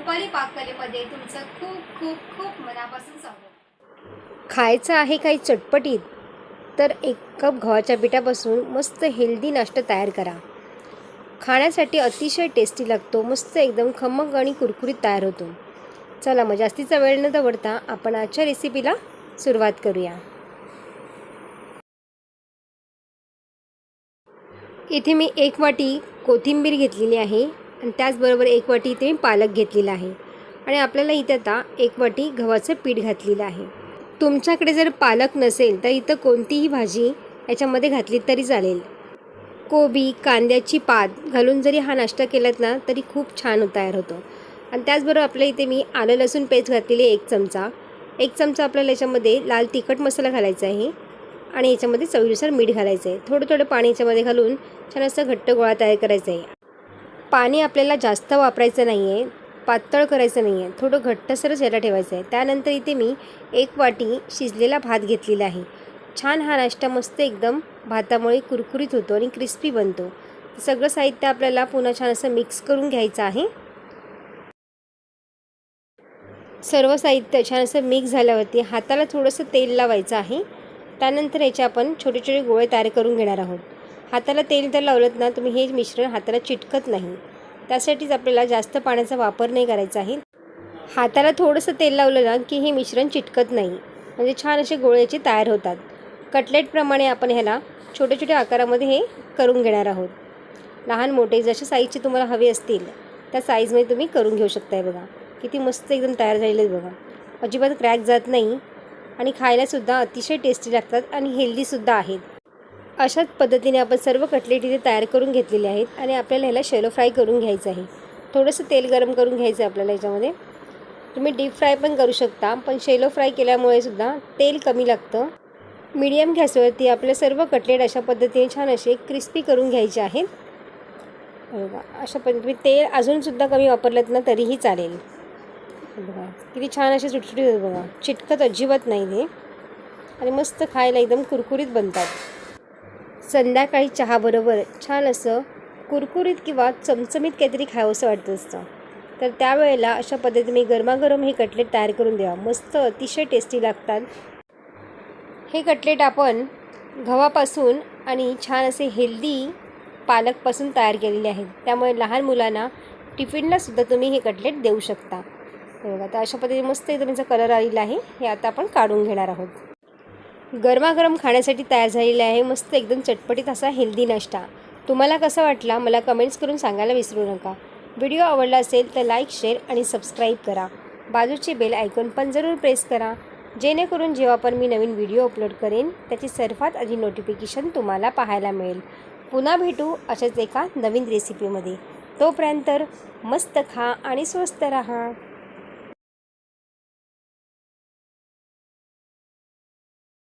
रुपाली पाककलेमध्ये तुमचं खूप खूप खूप मनापासून स्वागत. खायचं आहे काही चटपटीत तर एक कप गव्हाच्या पिठापासून मस्त हेल्दी नाश्ता तयार करा. खाण्यासाठी अतिशय टेस्टी लागतो मस्त एकदम खमंग आणि कुरकुरीत तयार होतो. चला मग जास्तीचा वेळ न दवडता आपण आजच्या रेसिपीला सुरुवात करूया. इथे मी एक वाटी कोथिंबीर घेतलेली आहे. आणि त्याचबरोबर एक वाटी इथे मी पालक घेतलेला आहे. आणि आपल्याला इथे आता एक वाटी गव्हाचं पीठ घातलेलं आहे. तुमच्याकडे जर पालक नसेल तर इथं कोणतीही भाजी याच्यामध्ये घातली तरी चालेल. कोबी कांद्याची पात घालून जरी हा नाश्ता केलात ना तरी खूप छान तयार होतो. आणि त्याचबरोबर आपल्या इथे मी आलं लसूण पेस्ट घातलेली आहे एक चमचा. एक चमचा आपल्याला याच्यामध्ये लाल तिखट मसाला घालायचा आहे. आणि याच्यामध्ये चवीनुसार मीठ घालायचं आहे. थोडं थोडं पाणी याच्यामध्ये घालून छान असं घट्ट गोळा तयार करायचा आहे. पाणी आपल्याला जास्त वापरायचं नाही आहे पातळ करायचं नाही आहे थोडं घट्टसरच याला ठेवायचं आहे. त्यानंतर इथे मी एक वाटी शिजलेला भात घेतलेला आहे. छान हा नाश्ता मस्त एकदम भातामुळे कुरकुरीत होतो आणि क्रिस्पी बनतो. सगळं साहित्य आपल्याला पुन्हा छान असं मिक्स करून घ्यायचं आहे. सर्व साहित्य छान असं मिक्स झाल्यावरती हाताला थोडंसं तेल लावायचं आहे. त्यानंतर याचे आपण छोटे छोटे गोळे तयार करून घेणार आहोत. हाताला तेल तर लावलं ना तुम्ही हे मिश्रण हाताला चिटकत नाही. त्यासाठीच आपल्याला जास्त पाण्याचा वापर नाही करायचा आहे. हाताला थोडंसं तेल लावलं ना की हे मिश्रण चिटकत नाही. म्हणजे छान असे गोळे याचे तयार होतात. कटलेटप्रमाणे आपण ह्याला छोट्या छोट्या आकारामध्ये हे करून घेणार आहोत. लहान मोठे जसे साईजचे तुम्हाला हवे असतील त्या साईजमध्ये तुम्ही करून घेऊ शकताय बघा. किती मस्त एकदम तयार झालेले आहेत बघा. अजिबात क्रॅक जात नाही आणि खायलासुद्धा अतिशय टेस्टी लागतात आणि हेल्दीसुद्धा आहेत. अशाच पद्धतीने आपण सर्व कटलेट इथे तयार करून घेतलेले आहेत आणि आपल्याला ह्याला शेलो फ्राय करून घ्यायचं आहे. थोडंसं तेल गरम करून घ्यायचं आहे आपल्याला याच्यामध्ये. तुम्ही डीप फ्राय पण करू शकता पण शेलो फ्राय केल्यामुळे सुद्धा तेल कमी लागतं. मीडियम गॅसवरती आपले सर्व कटलेट अशा पद्धतीने छान असे क्रिस्पी करून घ्यायचे आहेत. बघा अशा पद्धतीने तेल अजूनसुद्धा कमी वापरलं ना तरीही चालेल. बघा किती छान असे सुटसुटीत बघा. चिटकत अजिबात नाही ते आणि मस्त खायला एकदम कुरकुरीत बनतात. संध्याकाळी चहाबरोबर छान असं कुरकुरीत किंवा चमचमीत काहीतरी खावंसं वाटतं असतं. तर त्यावेळेला अशा पद्धतीने गरमागरम हे कटलेट तयार करून द्यावा. मस्त अतिशय टेस्टी लागतात. हे कटलेट आपण गव्हापासून आणि छान असे हेल्दी पालकपासून तयार केलेले आहेत त्यामुळे लहान मुलांना टिफिनलासुद्धा तुम्ही हे कटलेट देऊ शकता. बघा तर अशा पद्धतीने मस्त एकदम तुमचा कलर आलेला आहे. हे आता आपण काढून घेणार आहोत. गरमागरम खाण्यासाठी तयार झालेला आहे. मस्त एकदम चटपटीत असा हेल्दी नाश्ता. तुम्हाला कसा वाटला? मला कमेंट्स करून सांगायला विसरू नका. व्हिडिओ आवडला असेल तर लाईक शेअर आणि सबस्क्राईब करा. बाजूचे बेल आयकॉन पण जरूर प्रेस करा. जेणेकरून जेव्हा पण मी नवीन व्हिडिओ अपलोड करेन त्याची सर्वात आधी नोटिफिकेशन तुम्हाला पाहायला मिळेल. पुन्हा भेटू अशाच एका नवीन रेसिपीमध्ये तोपर्यंत मस्त खा आणि स्वस्त राहा.